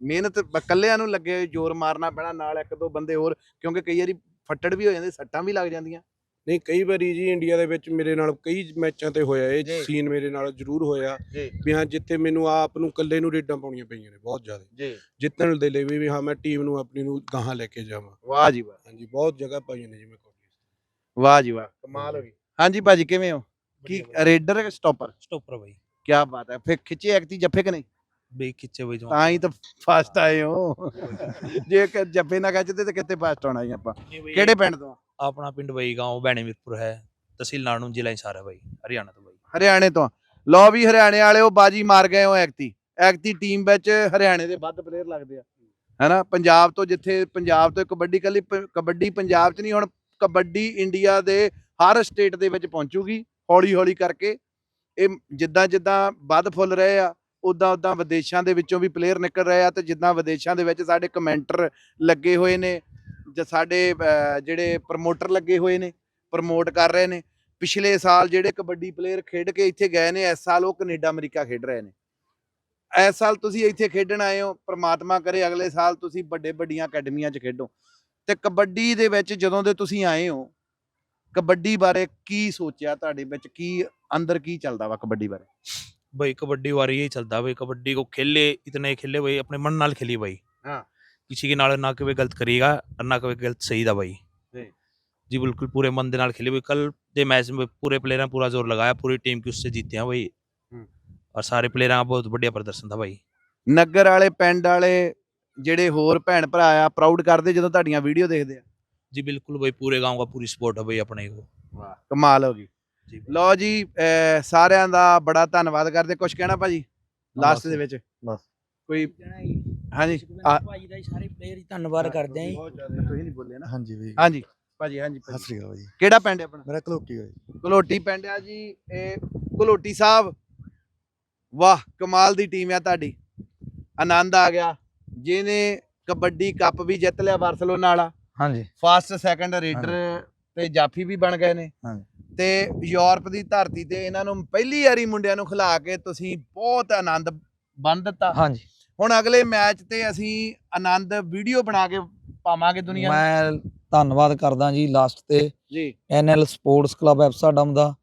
ਮਿਹਨਤ ਇਕੱਲਿਆਂ ਨੂੰ ਲੱਗੇ ਜ਼ੋਰ ਮਾਰਨਾ ਪੈਣਾ ਨਾਲ ਇੱਕ ਦੋ ਬੰਦੇ ਹੋਰ ਕਿਉਂਕਿ ਕਈ ਵਾਰੀ ਫੱਟੜ ਵੀ ਹੋ ਜਾਂਦੇ ਸੱਟਾਂ ਵੀ ਲੱਗ ਜਾਂਦੀਆਂ। ਨਹੀਂ ਕਈ ਵਾਰੀ ਜੀ ਇੰਡੀਆ ਦੇ ਵਿੱਚ ਮੇਰੇ ਨਾਲ ਕਈ ਮੈਚਾਂ ਤੇ ਹੋਇਆ। ਇਹ ਸੀਨ ਮੇਰੇ ਨਾਲ ਜ਼ਰੂਰ ਹੋਇਆ ਵੀ ਹਾਂ ਜਿੱਥੇ ਮੈਨੂੰ ਆਪ ਨੂੰ ਇਕੱਲੇ ਨੂੰ ਰੇਡਾਂ ਪਾਉਣੀਆਂ ਪਈਆਂ ਨੇ ਬਹੁਤ ਜ਼ਿਆਦਾ। ਜੀ। ਜਿੱਤਣ ਦੇ ਲਈ ਵੀ ਹਾਂ ਮੈਂ ਟੀਮ ਨੂੰ ਆਪਣੀ ਨੂੰ ਗਾਹਾਂ ਲੈ ਕੇ ਜਾਵਾਂ। ਵਾਹ ਜੀ ਵਾਹ। ਹਾਂਜੀ ਬਹੁਤ ਜਗ੍ਹਾ ਪਾਈਆਂ ਨੇ ਜੀ ਮੈਂ ਕੌਡੀ ਵਾਹ ਜੀ ਵਾਹ। ਕਮਾਲ ਹੋ ਗਈ। ਹਾਂਜੀ ਭਾਜੀ ਕਿਵੇਂ ਹੋ? ਕੀ ਰੇਡਰ ਸਟਾਪਰ? ਸਟੋਪਰ ਬਾਈ। ਕੀ ਬਾਤ ਹੈ ਫਿਰ ਖਿੱਚੇ ਐਕਤੀ ਜੱਫੇ ਕਿ ਨਹੀਂ ਬਈ ਖਿੱਚੇ ਬਾਈ ਤਾਂ ਹੀ ਤਾਂ ਫਸਟ ਆਏ ਹੋ ਜੇ ਕਿ ਜੱਫੇ ਨਾ ਖਿੱਚਦੇ ਤੇ ਕਿੱਥੇ ਫਸਟ ਆਉਣਾ ਸੀ ਆਪਾਂ ਕਿਹੜੇ ਪਿੰਡ ਤੋਂ ਆਪਣਾ ਪਿੰਡ ਬਾਈ ਗਾਉਂ ਬੈਣੇਮੀਰਪੁਰ ਹੈ ਤਹਿਸੀਲ ਨਾੜੂ ਜ਼ਿਲ੍ਹਾ ਹਿਸਾਰ ਹੈ ਬਾਈ ਹਰਿਆਣਾ ਤੋਂ ਬਾਈ ਹਰਿਆਣੇ ਤੋਂ ਲਓ ਵੀ ਹਰਿਆਣੇ ਵਾਲਿਓ ਬਾਜੀ ਮਾਰ ਗਏ ਹੋ ਐਕਤੀ ਐਕਤੀ ਟੀਮ ਵਿੱਚ ਹਰਿਆਣੇ ਦੇ ਵੱਧ ਪਲੇਅਰ ਲੱਗਦੇ ਆ ਹੈਨਾ ਪੰਜਾਬ ਤੋਂ ਜਿੱਥੇ ਪੰਜਾਬ ਤੋਂ ਕਬੱਡੀ ਕੱਲੀ ਕਬੱਡੀ ਪੰਜਾਬ 'ਚ ਨਹੀਂ ਹੁਣ ਕਬੱਡੀ ਇੰਡੀਆ ਦੇ ਹਰ ਸਟੇਟ ਦੇ ਵਿੱਚ ਪਹੁੰਚੂਗੀ ਹੌਲੀ ਹੌਲੀ ਕਰਕੇ ਇਹ ਜਿੱਦਾਂ ਜਿੱਦਾਂ ਵੱਧ ਫੁੱਲ ਰਹੇ ਆ ਉਦਾਂ ਉਦਾਂ ਵਿਦੇਸ਼ਾਂ ਦੇ ਵਿੱਚੋਂ ਵੀ ਪਲੇਅਰ ਨਿਕਲ ਰਹੇ ਆ ਤੇ ਜਿੱਦਾਂ ਵਿਦੇਸ਼ਾਂ ਦੇ ਵਿੱਚ ਸਾਡੇ ਕਮੈਂਟਰ ਲੱਗੇ ਹੋਏ ਨੇ, ਜਾਂ ਸਾਡੇ ਜਿਹੜੇ ਪ੍ਰਮੋਟਰ ਲੱਗੇ ਹੋਏ ਨੇ ਪ੍ਰਮੋਟ ਕਰ ਰਹੇ ਨੇ। ਪਿਛਲੇ ਸਾਲ ਜਿਹੜੇ ਕਬੱਡੀ ਪਲੇਅਰ ਖੇਡ ਕੇ ਇੱਥੇ ਗਏ ਨੇ, ਇਸ ਸਾਲ ਉਹ ਕੈਨੇਡਾ, ਅਮਰੀਕਾ ਖੇਡ ਰਹੇ ਨੇ। ਇਸ ਸਾਲ ਤੁਸੀਂ ਇੱਥੇ ਖੇਡਣ ਆਏ ਹੋ, ਪ੍ਰਮਾਤਮਾ ਕਰੇ ਅਗਲੇ ਸਾਲ ਤੁਸੀਂ ਵੱਡੇ ਵੱਡੀਆਂ ਅਕੈਡਮੀਆਂ 'ਚ ਖੇਡੋ। ਤੇ ਕਬੱਡੀ ਦੇ ਵਿੱਚ ਜਦੋਂ ਦੇ ਤੁਸੀਂ ਆਏ ਹੋ ਕਬੱਡੀ ਬਾਰੇ ਕੀ ਸੋਚਿਆ ਤੁਹਾਡੇ ਵਿੱਚ ਕੀ ਅੰਦਰ ਕੀ ਚੱਲਦਾ ਵਾ ਕਬੱਡੀ ਬਾਰੇ भाई कबड्डी वारी यही चलता है भाई कबड्डी को खेले इतने खेले भाई अपने मन नाल खेली भाई हाँ। किसी के नाल ना कभी गलत करेगा और ना कभी गलत सही था भाई जी। जी बिल्कुल पूरे मन दे नाल खेले भाई कल दे मैच में पूरे प्लेयर ने पूरा जोर लगाया पूरी टीम की उससे जीते हैं भाई हम्म। और सारे प्लेयर का बहुत बढ़िया प्रदर्शन था भाई ਨਗਰ ਵਾਲੇ ਪਿੰਡ ਵਾਲੇ ਜਿਹੜੇ ਹੋਰ ਭੈਣ ਭਰਾ ਆ ਪ੍ਰਾਊਡ ਕਰਦੇ ਜਦੋਂ ਤੁਹਾਡੀਆਂ ਵੀਡੀਓ ਦੇਖਦੇ ਆ जी बिल्कुल भाई पूरे गांव का पूरी सपोर्ट है भाई अपने को ਵਾਹ ਕਮਾਲ ਹੋ ਗਈ ਜੀ ਲਓ ਜੀ ਅਹ ਸਾਰਿਆਂ ਦਾ ਬੜਾ ਧੰਨਵਾਦ ਕਰਦੇ ਕੁਝ ਕਹਿਣਾ ਭਾਜੀ ਲਾਸਟ ਦੇ ਵਿੱਚ ਬਸ। ਕੋਈ ਹਾਂਜੀ ਸੁਖਵਿੰਦਰ ਆ- ਭਾਜੀ ਦਾ ਜੀ ਸਾਰੇ ਪਲੇਅਰ ਹੀ ਧੰਨਵਾਦ ਕਰਦੇ ਆਂ ਜੀ ਤੁਸੀਂ ਨਹੀਂ ਬੋਲੇ ਨਾ ਹਾਂਜੀ ਵੀ ਹਾਂਜੀ ਭਾਜੀ ਹਾਂਜੀ ਸਤਿ ਭਾਜੀ। ਸ੍ਰੀ ਅਕਾਲ ਜੀ ਕਿਹੜਾ ਪਿੰਡ ਹੈ ਆਪਣਾ ਮੇਰਾ ਕਲੋਕੀ ਹੋਈ ਘਲੋਟੀ ਪਿੰਡ ਆ ਜੀ ਇਹ ਘਲੋਟੀ ਸਾਹਿਬ ਵਾਹ ਕਮਾਲ ਦੀ ਟੀਮ ਆ ਤੁਹਾਡੀ ਆਨੰਦ ਆ ਗਿਆ ਜਿਹਨੇ ਕਬੱਡੀ ਕੱਪ ਵੀ ਜਿੱਤ ਲਿਆ ਬਾਰਸਲੋਨਾ ਵਾਲਾ ਹਾਂਜੀ। ਫਸਟ ਸੈਕੰਡ ਰੇਡਰ ਤੇ ਜਾਫੀ ਵੀ ਬਣ ਗਏ ਨੇ। ਹਾਂਜੀ। ਤੇ ਯੂਰਪ ਦੀ ਧਰਤੀ ਤੇ ਇਹਨਾਂ ਨੂੰ ਪਹਿਲੀ ਵਾਰੀ ਮੁੰਡਿਆਂ ਨੂੰ ਖਿਲਾ ਕੇ ਤੁਸੀਂ ਬਹੁਤ ਆਨੰਦ ਬੰਨ ਦਿੱਤਾ। ਹਾਂਜੀ। ਹੁਣ ਅਗਲੇ ਮੈਚ ਤੇ ਅਸੀਂ ਆਨੰਦ ਵੀਡੀਓ ਬਣਾ ਕੇ ਪਾਵਾਂਗੇ ਦੁਨੀਆ ਨੂੰ। ਮੈਂ ਧੰਨਵਾਦ ਕਰਦਾ ਜੀ ਲਾਸਟ ਤੇ। ਜੀ। ਐਨਐਲ ਸਪੋਰਟਸ ਕਲੱਬ ਐਪਸਾਡਮ ਦਾ।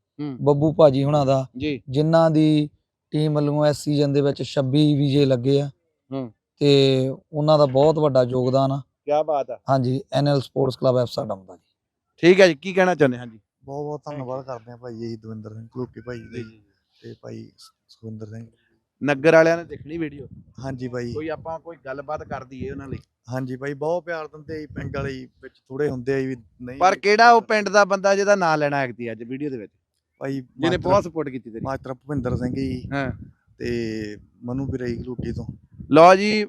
ਬੱਬੂ ਭਾਜੀ ਹੁਣਾਂ ਦਾ। ਜਿਨ੍ਹਾਂ ਦੀ ਟੀਮ ਵੱਲੋਂ ਇਸ ਸੀਜ਼ਨ ਦੇ ਵਿੱਚ 26 ਵੀਜੇ ਲੱਗੇ ਆ। ਤੇ ਉਹਨਾਂ ਦਾ ਬਹੁਤ ਵੱਡਾ ਯੋਗਦਾਨ ਆ। ਕੀ ਬਾਤ ਆ। ਹਾਂਜੀ ਐਨਐਲ ਸਪੋਰਟਸ ਕਲੱਬ ਐਪਸਾਡਮ ਦਾ ਜੀ। ਠੀਕ ਹੈ ਜੀ ਕੀ ਕਹਿਣਾ ਚਾਹੁੰਦੇ ਹਾਂ? ਜੀ ਬਹੁਤ ਬਹੁਤ ਧੰਨਵਾਦ ਕਰਦੇ ਆ ਭਾਈ ਜੀ ਦਵਿੰਦਰ ਸਿੰਘ ਘਲੋਕੀ ਭਾਈ ਦੇ ਤੇ ਭਾਈ ਸ- ਸੁਖਵਿੰਦਰ ਸਿੰਘ। ਨਗਰ ਵਾਲਿਆਂ ਨੇ ਦੇਖਣੀ ਵੀਡੀਓ? ਹਾਂਜੀ ਭਾਈ। ਕੋਈ ਆਪਾਂ ਕੋਈ ਗੱਲਬਾਤ ਕਰ ਦਈਏ ਉਹਨਾਂ ਲਈ। ਹਾਂਜੀ ਭਾਈ ਬਹੁਤ ਪਿਆਰ ਦਿੰਦੇ ਆ ਜੀ ਪਿੰਡ ਵਾਲੇ ਜੀ, ਵਿੱਚ ਥੋੜੇ ਹੁੰਦੇ ਆ ਜੀ ਵੀ ਨਹੀਂ ਪਰ ਕਿਹੜਾ ਉਹ ਪਿੰਡ ਦਾ ਬੰਦਾ ਜਿਹਦਾ ਨਾਂ ਲੈਣਾ ਹੈ ਅੱਜ ਵੀਡੀਓ ਦੇ ਵਿੱਚ? ਭਾਈ ਜਿਹਨੇ ਮਾਸਟਰ- ਬਹੁਤ ਸਪੋਰਟ ਕੀਤੀ ਤੇਰੀ। ਮਾਸਟਰ ਭੁਪਿੰਦਰ ਸਿੰਘ ਜੀ। ਹਾਂ। ਤੇ ਮਨੂ ਬਿਰਈ ਘਲੋਕੀ ਤੋਂ। ਲਓ ਜੀ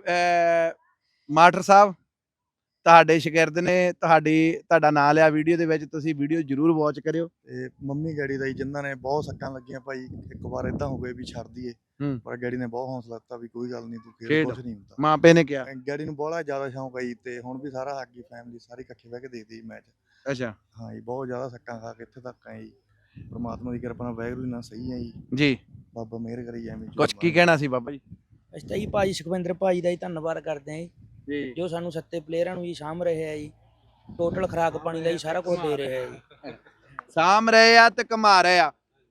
ਮਾਸਟਰ ਸਾਹਿਬ ਤੁਹਾਡੇ ਸ਼ਾਗਿਰਦ ਨੇ ਤੁਹਾਡੀ ਤੁਹਾਡਾ ਨਾਂ ਲਿਆ ਵੀਡੀਓ ਦੇ ਵਿੱਚ ਤੁਸੀਂ ਵੀਡੀਓ ਜਰੂਰ ਵਾਚ ਕਰਿਓ। ਤੇ ਮੰਮੀ ਗੈਡੀ ਦਾ ਜੀ ਜਿਨ੍ਹਾਂ ਨੇ ਬਹੁਤ ਸੱਟਾਂ ਲੱਗੀਆਂ ਭਾਈ ਇੱਕ ਵਾਰ ਇਦਾਂ ਹੋ ਗਏ ਵੀ ਛੱਡ ਦਈਏ। ਹੂੰ। ਪਰ ਗੈਡੀ ਨੇ ਬਹੁਤ ਹੌਸਲਾ ਦਿੱਤਾ ਵੀ ਕੋਈ ਗੱਲ ਨਹੀਂ ਤੂੰ ਖੇਡ ਖੇਡ। ਕੁਝ ਨਹੀਂ ਹੁੰਦਾ। ਮਾਪੇ ਨੇ ਕਿਹਾ। ਗੈਡੀ ਨੂੰ ਬਹੁਤ ਜ਼ਿਆਦਾ ਸ਼ੌਂਕ ਹੈ ਜੀ ਤੇ ਹੁਣ ਵੀ ਸਾਰਾ ਹਾਕੀ ਫੈਮਿਲੀ ਸਾਰੀ ਇਕੱਠੇ ਬਹਿ ਕੇ ਦੇਖਦੀ ਮੈਚ ਅੱਛਾ। ਹਾਂ ਜੀ ਬਹੁਤ ਜ਼ਿਆਦਾ ਸੱਟਾਂ ਖਾ ਕੇ ਇੱਥੇ ਤੱਕ ਆਏ ਜੀ। ਪਰਮਾਤਮਾ ਦੀ ਕਿਰਪਾ ਨਾਲ ਵਾਹਿਗੁਰੂ ਨਾਲ ਸਹੀ ਹੈ ਜੀ। ਜੀ। ਬਾਬਾ ਮਿਹਰ ਕਰੀ ਐਵੇਂ ਕੁਝ ਕੀ ਕਹਿਣਾ ਸੀ ਬਾਬਾ ਜੀ? ਅਸੀਂ ਤਾਂ ਜੀ ਭਾਜੀ ਸੁਖਵਿੰਦਰ ਭਾਜੀ ਦਾ ਹੀ ਧੰਨਵਾਦ ਕਰਦੇ ਹਾਂ ਜੀ। ਜੀ। ਜੋ ਸਾਨੂੰ ਸੱਤੇ ਪਲੇਅਰਾਂ ਨੂੰ ਜੀ ਸਾਂਭ ਰਹੇ ਆ ਜੀ। ਟੋਟਲ ਖੁਰਾਕ ਪਾਣੀ ਦਾ ਜੀ ਸਾਰਾ ਕੁਝ ਦੇ ਰਹੇ ਆ ਜੀ। ਸਾਮ ਰਹੇ ਆ ਤੇ ਕਮਾ ਰਹੇ ਆ।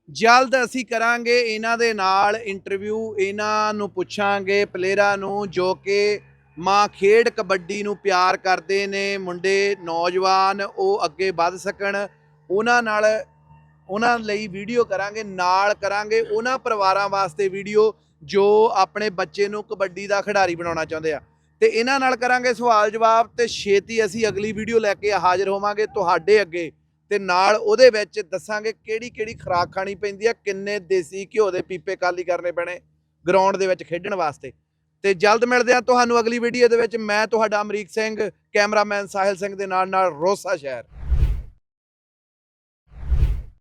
ਜਲਦ ਅਸੀਂ ਕਰਾਂਗੇ ਇਹਨਾਂ ਦੇ ਨਾਲ ਇੰਟਰਵਿਊ ਇਹਨਾਂ ਨੂੰ ਪੁੱਛਾਂਗੇ ਪਲੇਅਰਾਂ ਨੂੰ ਜੋ ਕਿ ਮਾਂ ਖੇਡ ਕਬੱਡੀ ਨੂੰ ਪਿਆਰ ਕਰਦੇ ਨੇ ਮੁੰਡੇ ਨੌਜਵਾਨ ਉਹ ਅੱਗੇ ਵੱਧ ਸਕਣ। ਉਹਨਾਂ ਨਾਲ ਉਹਨਾਂ ਲਈ ਵੀਡੀਓ ਕਰਾਂਗੇ ਨਾਲ ਕਰਾਂਗੇ ਉਹਨਾਂ ਪਰਿਵਾਰਾਂ ਵਾਸਤੇ ਵੀਡੀਓ ਜੋ ਆਪਣੇ ਬੱਚੇ ਨੂੰ ਕਬੱਡੀ ਦਾ ਖਿਡਾਰੀ ਬਣਾਉਣਾ ਚਾਹੁੰਦੇ ਆ। ਤੇ ਇਹਨਾਂ ਨਾਲ ਕਰਾਂਗੇ ਸਵਾਲ ਜਵਾਬ ਤੇ ਛੇਤੀ ਅਸੀਂ ਅਗਲੀ ਵੀਡੀਓ ਲੈ ਕੇ ਹਾਜ਼ਰ ਹੋਵਾਂਗੇ ਤੁਹਾਡੇ ਅੱਗੇ ਤੇ ਨਾਲ ਉਹਦੇ ਵਿੱਚ ਦੱਸਾਂਗੇ ਕਿਹੜੀ ਕਿਹੜੀ ਖੁਰਾਕ ਖਾਣੀ ਪੈਂਦੀ ਆ, ਕਿੰਨੇ ਦੇਸੀ ਘਿਓ ਦੇ ਪੀਪੇ ਕਾਲੀ ਕਰਨੇ ਪੈਣੇ ਗਰਾਊਂਡ ਦੇ ਵਿੱਚ ਖੇਡਣ ਵਾਸਤੇ। ਤੇ ਜਲਦ ਮਿਲਦੇ ਆ ਤੁਹਾਨੂੰ ਅਗਲੀ ਵੀਡੀਓ ਦੇ ਵਿੱਚ। ਮੈਂ ਤੁਹਾਡਾ ਅਮਰੀਕ ਸਿੰਘ, ਕੈਮਰਾਮੈਨ ਸਾਹਿਲ ਸਿੰਘ ਦੇ ਨਾਲ ਨਾਲ ਰੋਸਾ ਸ਼ਹਿਰ।